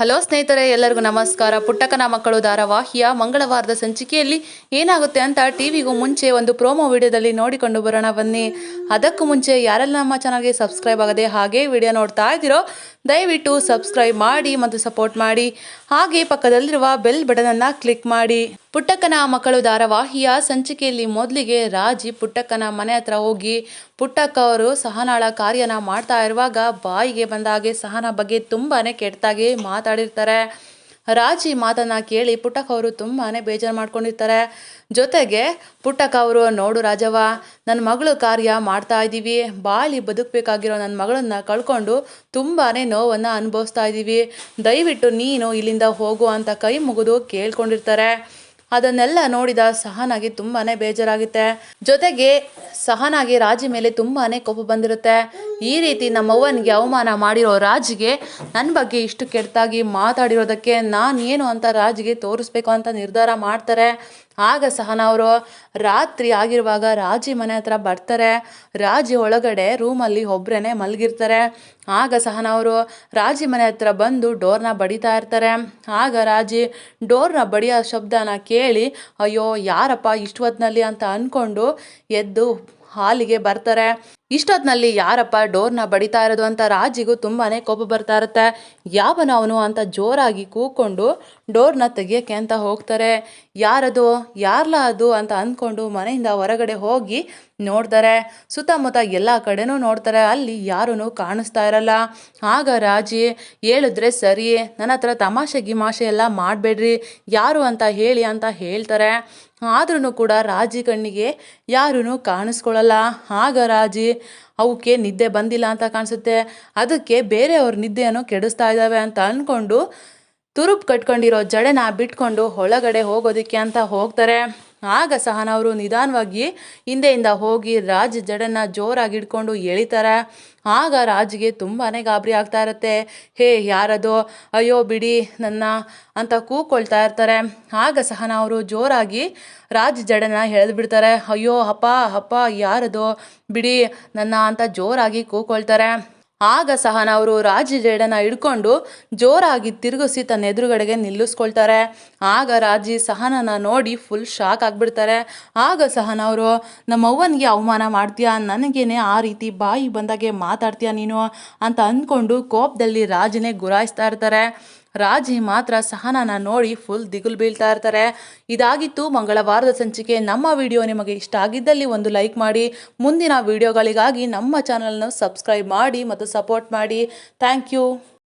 Hello ಸ್ನೇಹಿತರೆ, ಎಲ್ಲರಿಗೂ ನಮಸ್ಕಾರ. ಪುಟ್ಟಕನ ಮಕ್ಕಳು ಧಾರಾವಾಹಿಯ ಮಂಗಳವಾರದ ಸಂಚಿಕೆಯಲ್ಲಿ ಏನಾಗುತ್ತೆ ಅಂತ ಟಿವಿಗೂ ಮುಂಚೆ ಒಂದು ಪ್ರೋಮೋ ವಿಡಿಯೋದಲ್ಲಿ ನೋಡಿಕೊಂಡು ಬರೋಣ ಬನ್ನಿ. ಅದಕ್ಕೂ ಮುಂಚೆ ಯಾರೆಲ್ಲ ನಮ್ಮ ಚಾನಲ್ಗೆ ಸಬ್ಸ್ಕ್ರೈಬ್ ಆಗದೆ ಹಾಗೆ ವಿಡಿಯೋ ನೋಡ್ತಾ ಇದ್ದೀರೋ, ದಯವಿಟ್ಟು ಸಬ್ಸ್ಕ್ರೈಬ್ ಮಾಡಿ ಮತ್ತು ಸಪೋರ್ಟ್ ಮಾಡಿ. ಹಾಗೆ ಪಕ್ಕದಲ್ಲಿರುವ ಬೆಲ್ ಬಟನನ್ನು ಕ್ಲಿಕ್ ಮಾಡಿ. ಪುಟ್ಟಕ್ಕನ ಮಕ್ಕಳು ಧಾರಾವಾಹಿಯ ಸಂಚಿಕೆಯಲ್ಲಿ ಮೊದಲಿಗೆ ರಾಜಿ ಪುಟ್ಟಕ್ಕನ ಮನೆ ಹತ್ರ ಹೋಗಿ, ಪುಟ್ಟಕ್ಕ ಅವರು ಸಹನಾಳ ಕಾರ್ಯನ ಮಾಡ್ತಾ ಇರುವಾಗ ಬಾಯಿಗೆ ಬಂದ ಹಾಗೆ ಸಹನ ಬಗ್ಗೆ ತುಂಬಾನೇ ಕೆಟ್ಟದಾಗಿ ಮಾತಾಡಿರ್ತಾರೆ. ರಾಜಿ ಮಾತನ್ನ ಕೇಳಿ ಪುಟ್ಟಕ್ಕ ಅವರು ತುಂಬಾ ಬೇಜಾರು ಮಾಡ್ಕೊಂಡಿರ್ತಾರೆ. ಜೊತೆಗೆ ಪುಟ್ಟಕ್ಕ ಅವರು, ನೋಡು ರಾಜವ್ವ ನನ್ನ ಮಗಳು ಕಾರ್ಯ ಮಾಡ್ತಾ ಇದ್ದೀವಿ ಬಾಳಿ ಬದುಕಬೇಕಾಗಿರೋ ನನ್ನ ಮಗಳನ್ನ ಕಳ್ಕೊಂಡು ತುಂಬಾ ನೋವನ್ನು ಅನುಭವಿಸ್ತಾ ಇದ್ದೀವಿ ದಯವಿಟ್ಟು ನೀನು ಇಲ್ಲಿಂದ ಹೋಗು ಅಂತ ಕೈ ಮುಗಿದು ಕೇಳ್ಕೊಂಡಿರ್ತಾರೆ. ಅದನ್ನೆಲ್ಲ ನೋಡಿದ ಸಹನಾಗಿ ತುಂಬಾನೇ ಬೇಜಾರಾಗುತ್ತೆ. ಜೊತೆಗೆ ಸಹನಾಗಿ ರಾಜಿ ಮೇಲೆ ತುಂಬಾನೇ ಕೋಪ ಬಂದಿರುತ್ತೆ. ಈ ರೀತಿ ನಮ್ಮವ್ವನಿಗೆ ಅವಮಾನ ಮಾಡಿರೋ ರಾಜಿಗೆ ನನ್ನ ಬಗ್ಗೆ ಇಷ್ಟು ಕೆಟ್ಟದಾಗಿ ಮಾತಾಡಿರೋದಕ್ಕೆ ನಾನು ಏನು ಅಂತ ರಾಜಿಗೆ ತೋರಿಸ್ಬೇಕು ಅಂತ ನಿರ್ಧಾರ ಮಾಡ್ತಾರೆ. ಆಗ ಸಹನ ಅವರು ರಾತ್ರಿ ಆಗಿರುವಾಗ ರಾಜಿ ಮನೆ ಹತ್ರ ಬರ್ತಾರೆ. ರಾಜಿ ಒಳಗಡೆ ರೂಮಲ್ಲಿ ಒಬ್ಬರೇ ಮಲಗಿರ್ತಾರೆ. ಆಗ ಸಹನ ಅವರು ರಾಜಿ ಮನೆ ಹತ್ರ ಬಂದು ಡೋರ್ನ ಬಡಿತಾ ಇರ್ತಾರೆ. ಆಗ ರಾಜಿ ಡೋರ್ನ ಬಡಿಯೋ ಶಬ್ದನ ಕೇಳಿ, ಅಯ್ಯೋ, ಯಾರಪ್ಪ ಇಷ್ಟು ಹೊತ್ತಿನಲ್ಲಿ ಅಂತ ಅಂದ್ಕೊಂಡು ಎದ್ದು ಹಾಲಿಗೆ ಬರ್ತಾರೆ. ಇಷ್ಟೊತ್ತಿನಲ್ಲಿ ಯಾರಪ್ಪ ಡೋರ್ನ ಬಡಿತಾ ಇರೋದು ಅಂತ ರಾಜಿಗೂ ತುಂಬಾನೇ ಕೋಪ ಬರ್ತಾ ಇರುತ್ತೆ. ಯಾವನ ಅವನು ಅಂತ ಜೋರಾಗಿ ಕೂಕೊಂಡು ಡೋರ್ನ ತೆಗಿಯೋಕ್ಕೆ ಅಂತ ಹೋಗ್ತಾರೆ. ಯಾರದು, ಯಾರ್ಲ ಅದು ಅಂತ ಅಂದ್ಕೊಂಡು ಮನೆಯಿಂದ ಹೊರಗಡೆ ಹೋಗಿ ನೋಡ್ತಾರೆ. ಸುತ್ತಮುತ್ತ ಎಲ್ಲ ಕಡೆನೂ ನೋಡ್ತಾರೆ. ಅಲ್ಲಿ ಯಾರೂ ಕಾಣಿಸ್ತಾ ಇರಲ್ಲ. ಆಗ ರಾಜಿ ಹೇಳಿದ್ರೆ ಸರಿ, ನನ್ನ ಹತ್ರ ತಮಾಷೆ ಗಿಮಾಷೆ ಎಲ್ಲ ಮಾಡಬೇಡ್ರಿ, ಯಾರು ಅಂತ ಹೇಳಿ ಅಂತ ಹೇಳ್ತಾರೆ. ಆದ್ರೂ ಕೂಡ ರಾಜಿ ಕಣ್ಣಿಗೆ ಯಾರೂ ಕಾಣಿಸ್ಕೊಳ್ಳಲ್ಲ. ಆಗ ರಾಜಿ ಅವಕ್ಕೆ ನಿದ್ದೆ ಬಂದಿಲ್ಲ ಅಂತ ಕಾಣಿಸುತ್ತೆ. ಅದಕ್ಕೆ ಬೇರೆಯವ್ರ ನಿದ್ದೆಯನ್ನು ಕೆಡಿಸ್ತಾ ಇದ್ದಾವೆ ಅಂತ ಅಂದ್ಕೊಂಡು ತುರುಪ್ ಕಟ್ಕೊಂಡಿರೋ ಜಡೆನ ಬಿಟ್ಕೊಂಡು ಒಳಗಡೆ ಹೋಗೋದಕ್ಕೆ ಅಂತ ಹೋಗ್ತಾರೆ. ಆಗ ಸಹನವರು ನಿಧಾನವಾಗಿ ಹಿಂದೆಯಿಂದ ಹೋಗಿ ರಾಜ್ ಜಡನ್ನ ಜೋರಾಗಿ ಹಿಡ್ಕೊಂಡು ಎಳಿತಾರೆ. ಆಗ ರಾಜ್ಗೆ ತುಂಬಾ ಗಾಬರಿ ಆಗ್ತಾ ಇರುತ್ತೆ. ಹೇ, ಯಾರದು? ಅಯ್ಯೋ, ಬಿಡಿ, ನನ್ನ ಅಂತ ಕೂಕೊಳ್ತಾ ಇರ್ತಾರೆ. ಆಗ ಸಹನ ಅವರು ಜೋರಾಗಿ ರಾಜ್ ಜಡನ ಬಿಡ್ತಾರೆ ಅಯ್ಯೋ, ಅಪ್ಪ ಅಪ್ಪ, ಯಾರದು? ಬಿಡಿ, ನನ್ನ ಅಂತ ಜೋರಾಗಿ ಕೂಕೊಳ್ತಾರೆ. ಆಗ ಸಹನ ಅವರು ರಾಜ ಜೇಡನ ಹಿಡ್ಕೊಂಡು ಜೋರಾಗಿ ತಿರುಗಿಸಿ ತನ್ನ ಎದುರುಗಡೆಗೆ ನಿಲ್ಲಿಸ್ಕೊಳ್ತಾರೆ. ಆಗ ರಾಜಿ ಸಹನನ ನೋಡಿ ಫುಲ್ ಶಾಕ್ ಆಗಿಬಿಡ್ತಾರೆ. ಆಗ ಸಹನ ಅವರು ನಮ್ಮ ಅವ್ವನಿಗೆ ಅವಮಾನ ಮಾಡ್ತೀಯಾ? ನನಗೇನೆ ಆ ರೀತಿ ಬಾಯಿ ಬಂದಾಗೆ ಮಾತಾಡ್ತೀಯಾ ನೀನು? ಅಂತ ಅಂದ್ಕೊಂಡು ಕೋಪದಲ್ಲಿ ರಾಜನೇ ಗುರಾಯಿಸ್ತಾ ಇರ್ತಾರೆ. ರಾಜಿ ಮಾತ್ರ ಸಹನಾನ ನೋಡಿ ಫುಲ್ ದಿಗುಲು ಬೀಳ್ತಾ ಇರ್ತಾರೆ. ಇದಾಗಿತ್ತು ಮಂಗಳವಾರದ ಸಂಚಿಕೆ. ನಮ್ಮ ವಿಡಿಯೋ ನಿಮಗೆ ಇಷ್ಟ ಆಗಿದ್ದಲ್ಲಿ ಒಂದು ಲೈಕ್ ಮಾಡಿ. ಮುಂದಿನ ವಿಡಿಯೋಗಳಿಗಾಗಿ ನಮ್ಮ ಚಾನಲ್ನ ಸಬ್ಸ್ಕ್ರೈಬ್ ಮಾಡಿ ಮತ್ತು ಸಪೋರ್ಟ್ ಮಾಡಿ. Thank you